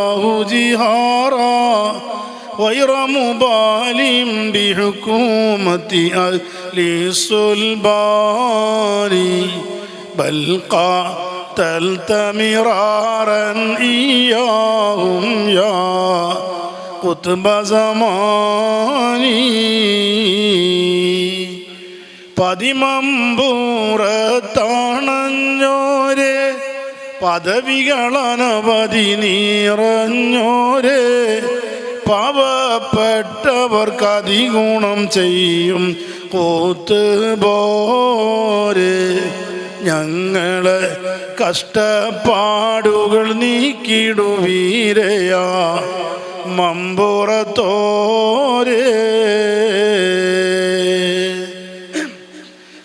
الله جهارا غير مبال بحكومة أهل السلبان بل قاتلت مرارا إياهم يا قطب زماني പതിമമ്പൂറത്താണഞ്ഞോരെ പദവികളനവധി നിറഞ്ഞോരെ. പാവപ്പെട്ടവർക്ക് അതിഗുണം ചെയ്യും കൂത്തുപോരെ ഞങ്ങളെ കഷ്ടപ്പാടുകൾ നീക്കിടുവീരയാ മമ്പുറത്തോരേ.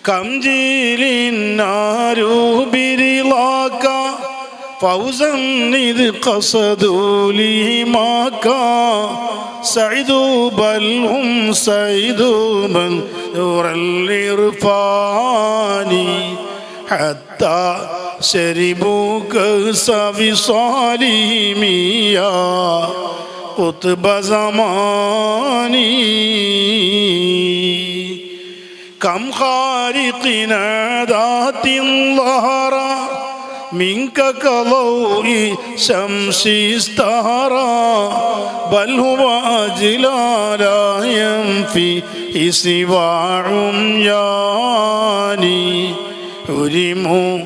കംജീലിന്നാരൂപിരിലാക്ക فوزا إذ قصدوا لي ماكا سعدوا بل هم سعدوا من نور الإرفان حتى شربوا كأس وصالهم يا قطب زماني. كم خارق ذات ظهر منك كضوء شمس استهرا بل هو أجلى لا ينفي سوى عمياني هرموا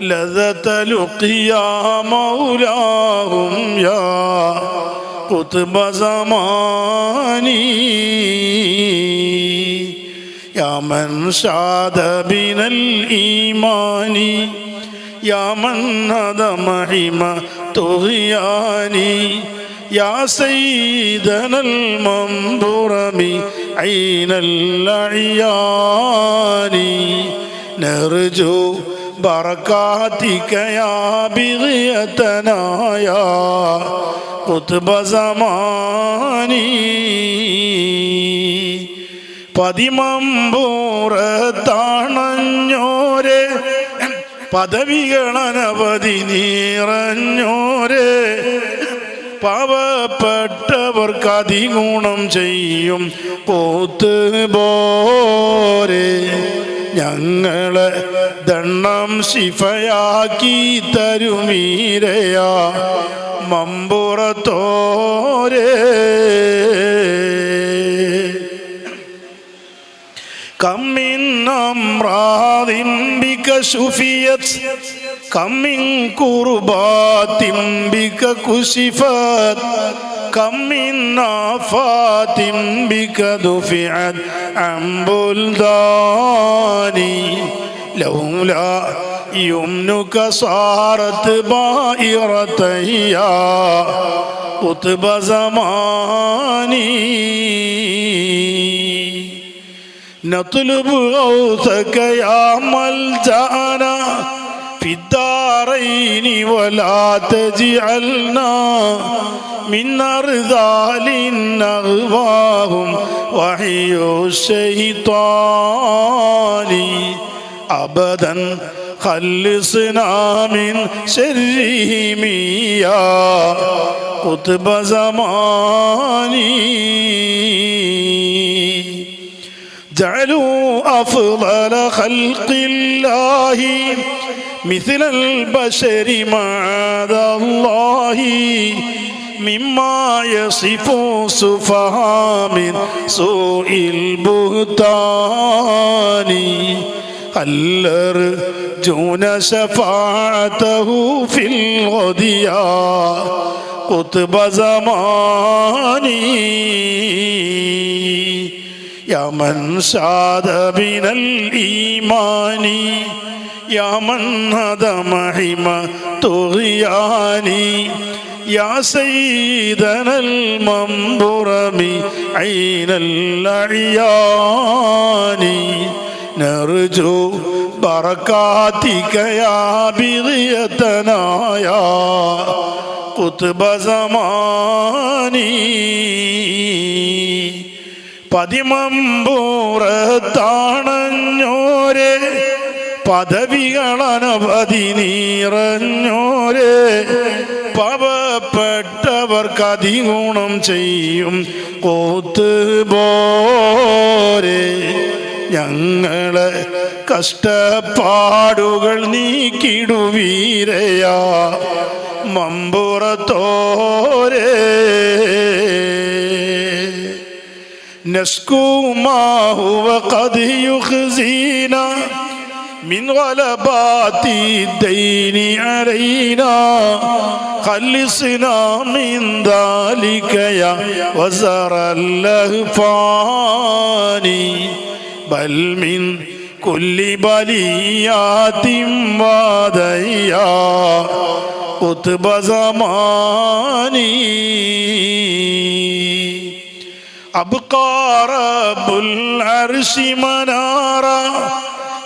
لذة لقيا مولاهم يا قطب زماني يا من شاد بنا الإيمان يا من هدم حمى طغياني يا سيدنا المنظرم عين الأعيان نرجو بركاتك يا بغيتنا يا قطب زماني പതിമമ്പൂറത്താണഞ്ഞോരെ പദവികളനവധി നിറഞ്ഞോരെ. പാവപ്പെട്ടവർക്ക് അതിഗുണം ചെയ്യും പോത്തുപോരെ ഞങ്ങളെ ദണ്ണം ശിഫയാക്കി തരുമീരയാ മമ്പുറത്തോരെ كم من أمراض بك شفيت كم من كربات بك كشفت كم من آفات بك دفعت عن بلداني لولا يمنك صارت بائرة يا قطب زماني نطلب غوثك يا ملجأنا في الدارين ولا تجعلنا من أرذال أغواهم وحي الشيطان. أبدا خلصنا من شرهم يا قطب زماني. جعلوا أفضل خلق الله مثل البشر معاذ الله مما يصف سفها من سوء البهتان. هل يرجون شفاعته في الغد يا قطب زماني؟ يا من شاد بنا الإيمان يا من هدم حمى طغياني يا سيدنا المنبرم عين الأعيان نرجو بركاتك يا بغيتنا يا قطب زماني പതിമമ്പൂറത്താണഞ്ഞോരെ പദവികളനവധി നീറഞ്ഞോരെ. പാവപ്പെട്ട പാവപ്പെട്ടവർക്ക് അതിഗുണം ചെയ്യും കോത്ത് പോരെ. ഞങ്ങളെ കഷ്ടപ്പാടുകൾ നീക്കിടുവീരയാ. മമ്പുറത്തോരേ. نشكو ما هو قد يخزينا من غلبات الدين علينا خلصنا من ذلك يا وزر اللهفان بل من كل بليات واديا قطب زماني أبقى رب العرش منارا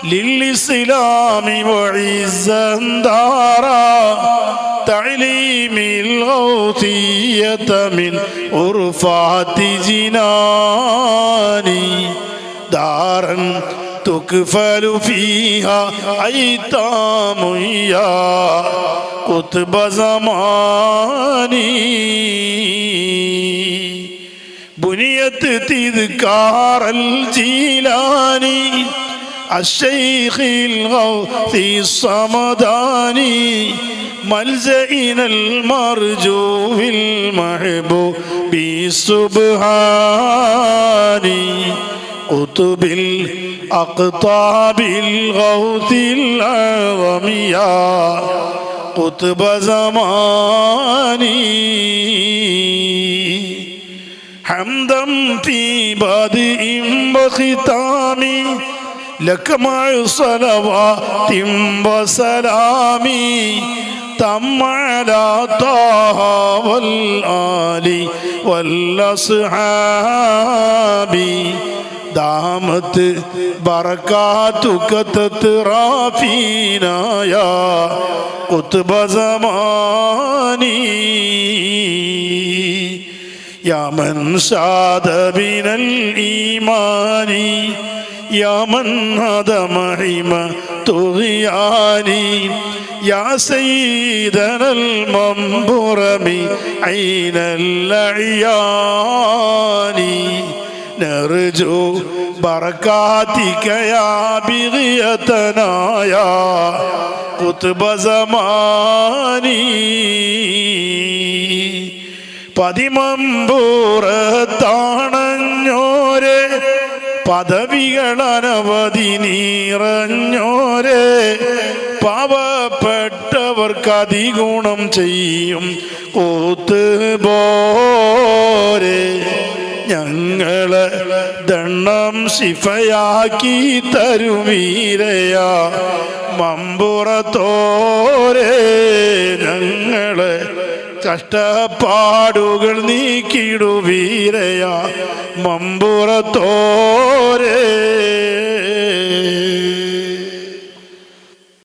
للإسلام وعزا دارا. تعليم الغوثية من أرفعة جناني. دارا تكفل فيها أيتام يا قطب زماني. بنيت تذكار الجيلاني الشيخ الغوثي الصمداني ملزئنا المرجو المحبوب سبحاني قطب الأقطاب الغوث الاعظم يا قطب زماني. حمدا في بدء وختام لك مع صلوات وسلام تم على طه والآل والأصحاب دامت بركاتك تترى فينا يا قطب زماني يا من ساد بنا الإيمان يا من هدم حمى طغياني يا سيدنا المنبرم عين الأعيان نرجو بركاتك يا بغيتنا يا قطب زماني പതിമമ്പൂറത്താണഞ്ഞോരെ പദവികൾ അനവധി നീറഞ്ഞോരെ പാവപ്പെട്ടവർക്ക് അതിഗുണം ചെയ്യും കൂത്ത് പോരെ. ഞങ്ങളെ ദണ്ണം ശിഫയാക്കി തരുവീരയാ മമ്പുറത്തോരെ. ഞങ്ങളെ കഷ്ടപ്പാടുകൾ നീക്കിടുവീരയ മമ്പുറത്തോരേ.